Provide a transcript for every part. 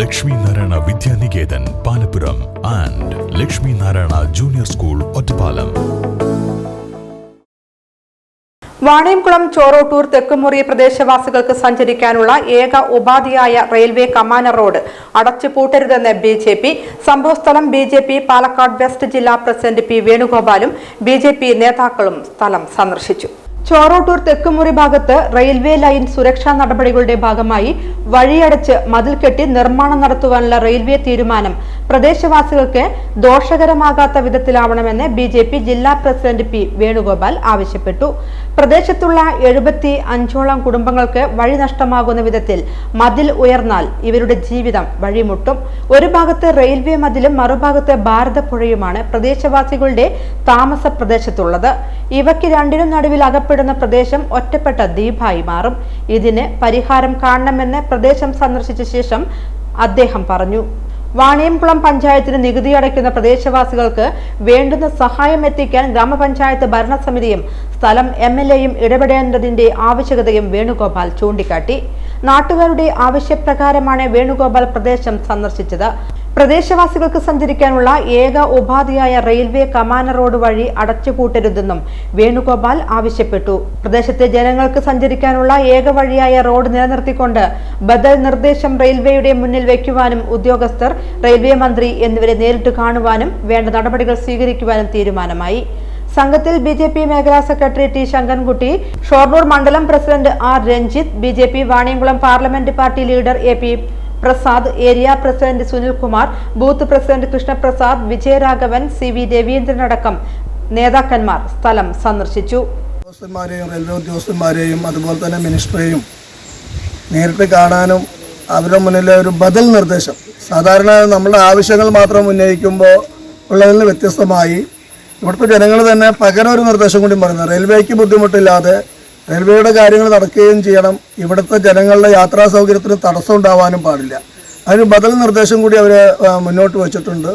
Lakshmi Narayana Vidyaniketan Palappuram and Lakshmi Narayana junior school Ottapalam. Vaniyamkulam Chorottur Thekkumuri പ്രദേശവാസികൾക്ക് സഞ്ചരിക്കാനുള്ള ഏക ഉപാധിയായ railway കമാന road അടച്ചുപൂട്ടരുതെന്ന് B J P. സംഭവസ്ഥലം B J P Palakkad west ജില്ലാ president P വേണുഗോപാലും B J P നേതാക്കളും സ്ഥലം സന്ദർശിച്ചു. ചോറോട്ടൂർ തെക്കുമുറി ഭാഗത്ത് റെയിൽവേ ലൈൻ സുരക്ഷാ നടപടികളുടെ ഭാഗമായി വഴിയടച്ച് മതിൽ കെട്ടി നിർമ്മാണം നടത്തുവാനുള്ള റെയിൽവേ തീരുമാനം പ്രദേശവാസികൾക്ക് ദോഷകരമാകാത്ത വിധത്തിലാവണമെന്ന് ബി ജെ പി ജില്ലാ പ്രസിഡന്റ് പി വേണുഗോപാൽ ആവശ്യപ്പെട്ടു. പ്രദേശത്തുള്ള എഴുപത്തി അഞ്ചോളം കുടുംബങ്ങൾക്ക് വഴി നഷ്ടമാകുന്ന വിധത്തിൽ മതിൽ ഉയർന്നാൽ ഇവരുടെ ജീവിതം വഴിമുട്ടും. ഒരു ഭാഗത്ത് റെയിൽവേ മതിലും മറുഭാഗത്ത് ഭാരതപ്പുഴയുമാണ് പ്രദേശവാസികളുടെ താമസ പ്രദേശത്തുള്ളത്. ഇവയ്ക്ക് രണ്ടിനും നടുവിൽ അകപ്പെടുന്ന പ്രദേശം ഒറ്റപ്പെട്ട ദ്വീപായി മാറും. ഇതിന് പരിഹാരം കാണണമെന്ന് പ്രദേശം സന്ദർശിച്ച ശേഷം അദ്ദേഹം പറഞ്ഞു. വാണിയംകുളം പഞ്ചായത്തിന് നികുതി അടയ്ക്കുന്ന പ്രദേശവാസികൾക്ക് വേണ്ടുന്ന സഹായം എത്തിക്കാൻ ഗ്രാമപഞ്ചായത്ത് ഭരണസമിതിയും സ്ഥലം എം എൽ എയും ഇടപെടേണ്ടതിന്റെ ആവശ്യകതയും വേണുഗോപാൽ ചൂണ്ടിക്കാട്ടി. നാട്ടുകാരുടെ ആവശ്യപ്രകാരമാണ് വേണുഗോപാൽ പ്രദേശം സന്ദർശിച്ചത്. പ്രദേശവാസികൾക്ക് സഞ്ചരിക്കാനുള്ള ഏക ഉപാധിയായ റെയിൽവേ കമാന റോഡ് വഴി അടച്ചുപൂട്ടരുതെന്നും വേണുഗോപാൽ ആവശ്യപ്പെട്ടു. പ്രദേശത്തെ ജനങ്ങൾക്ക് സഞ്ചരിക്കാനുള്ള ഏക വഴിയായ റോഡ് നിലനിർത്തിക്കൊണ്ട് ബദൽ നിർദ്ദേശം റെയിൽവേയുടെ മുന്നിൽ വയ്ക്കുവാനും ഉദ്യോഗസ്ഥർ റെയിൽവേ മന്ത്രി എന്നിവരെ നേരിട്ട് കാണുവാനും വേണ്ട നടപടികൾ സ്വീകരിക്കുവാനും തീരുമാനമായി. സംഘത്തിൽ ബി ജെ പി മേഖലാ സെക്രട്ടറി ടി ശങ്കൻകുട്ടി ഷൊർണൂർ മണ്ഡലം president R Ranjith B J P Vaniyamkulam parliament party leader A P Prasad area president Sunilkumar booth president Krishnaprasad Vijayaraghavan C V രവീന്ദ്രനടക്കം നേതാക്കന്മാർ സ്ഥലം സന്ദർശിച്ചു. ഉദ്യോഗസ്ഥന്മാരെയും റെയിൽവേ ഉദ്യോഗസ്ഥന്മാരെയും അതുപോലെ തന്നെ മിനിസ്റ്ററെയും നേരിട്ട് കാണാനും അവരുടെ മുന്നിലെ ഒരു ബദൽ നിർദ്ദേശം. സാധാരണ നമ്മുടെ ആവശ്യങ്ങൾ മാത്രം ഉന്നയിക്കുമ്പോൾ ഉള്ളതിൽ വ്യത്യസ്തമായി. ഇവിടുത്തെ ജനങ്ങൾ തന്നെ പകരം ഒരു നിർദ്ദേശം കൂടി പറയുന്നത് റെയിൽവേക്ക് ബുദ്ധിമുട്ടില്ലാതെ റെയിൽവേയുടെ കാര്യങ്ങൾ നടക്കുകയും ചെയ്യണം. ഇവിടുത്തെ ജനങ്ങളുടെ യാത്രാ സൗകര്യത്തിന് തടസ്സം ഉണ്ടാവാനും പാടില്ല. അതിന് ബദൽ നിർദ്ദേശം കൂടി അവർ മുന്നോട്ട് വച്ചിട്ടുണ്ട്.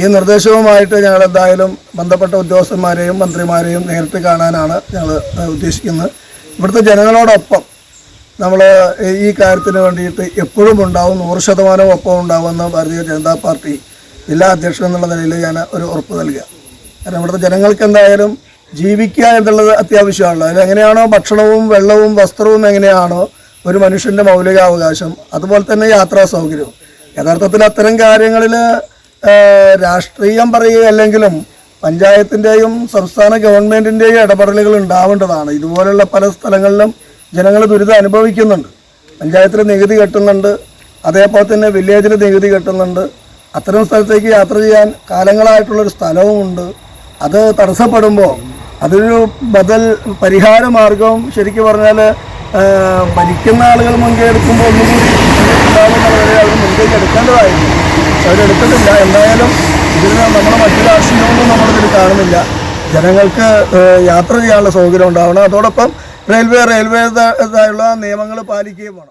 ഈ നിർദ്ദേശവുമായിട്ട് ഞങ്ങൾ എന്തായാലും ബന്ധപ്പെട്ട ഉദ്യോഗസ്ഥന്മാരെയും മന്ത്രിമാരെയും നേരിട്ട് കാണാനാണ് ഞങ്ങൾ ഉദ്ദേശിക്കുന്നത്. ഇവിടുത്തെ ജനങ്ങളോടൊപ്പം നമ്മൾ ഈ കാര്യത്തിന് വേണ്ടിയിട്ട് എപ്പോഴും ഉണ്ടാവും. നൂറ് ശതമാനം ഒപ്പം ഉണ്ടാവുമെന്ന് ഭാരതീയ ജനതാ പാർട്ടി ജില്ലാ അധ്യക്ഷൻ എന്നുള്ള നിലയിൽ ഞാൻ ഒരു ഉറപ്പ് നൽകുക. കാരണം ഇവിടുത്തെ ജനങ്ങൾക്ക് എന്തായാലും ജീവിക്കുക എന്നുള്ളത് അത്യാവശ്യമാണല്ലോ. അതിൽ എങ്ങനെയാണോ ഭക്ഷണവും വെള്ളവും വസ്ത്രവും എങ്ങനെയാണോ ഒരു മനുഷ്യന്റെ മൗലികാവകാശം അതുപോലെ തന്നെ യാത്രാ സൗകര്യവും യഥാർത്ഥത്തിൽ അത്തരം കാര്യങ്ങളിൽ രാഷ്ട്രീയം പറയുകയല്ലെങ്കിലും പഞ്ചായത്തിന്റെയും സംസ്ഥാന ഗവൺമെന്റിന്റെയും ഇടപെടലുകൾ ഉണ്ടാവേണ്ടതാണ്. ഇതുപോലുള്ള പല സ്ഥലങ്ങളിലും ജനങ്ങൾ ദുരിതം അനുഭവിക്കുന്നുണ്ട്. പഞ്ചായത്തിൽ നികുതി കെട്ടുന്നുണ്ട് അതേപോലെ തന്നെ വില്ലേജിൽ നികുതി കെട്ടുന്നുണ്ട്. അത്തരം സ്ഥലത്തേക്ക് യാത്ര ചെയ്യാൻ കാലങ്ങളായിട്ടുള്ളൊരു സ്ഥലവുമുണ്ട്. അത് തടസ്സപ്പെടുമ്പോൾ അതൊരു ബദൽ പരിഹാര മാർഗവും ശരിക്കും പറഞ്ഞാൽ ഭരിക്കുന്ന ആളുകൾ മുൻകൈ എടുക്കുമ്പോൾ ഒന്നുകൂടി ഉണ്ടാവുന്നവരെ അവർ മുൻകൈ എടുക്കേണ്ടതായിരുന്നു. അവരെടുത്തിട്ടില്ല എന്തായാലും ഇതിൽ നമ്മുടെ മറ്റു രാഷ്ട്രീയമൊന്നും നമ്മളിതിൽ കാണുന്നില്ല. ജനങ്ങൾക്ക് യാത്ര ചെയ്യാനുള്ള സൗകര്യം ഉണ്ടാവണം. അതോടൊപ്പം റെയിൽവേ റെയിൽവേതായുള്ള നിയമങ്ങൾ പാലിക്കുകയും വേണം.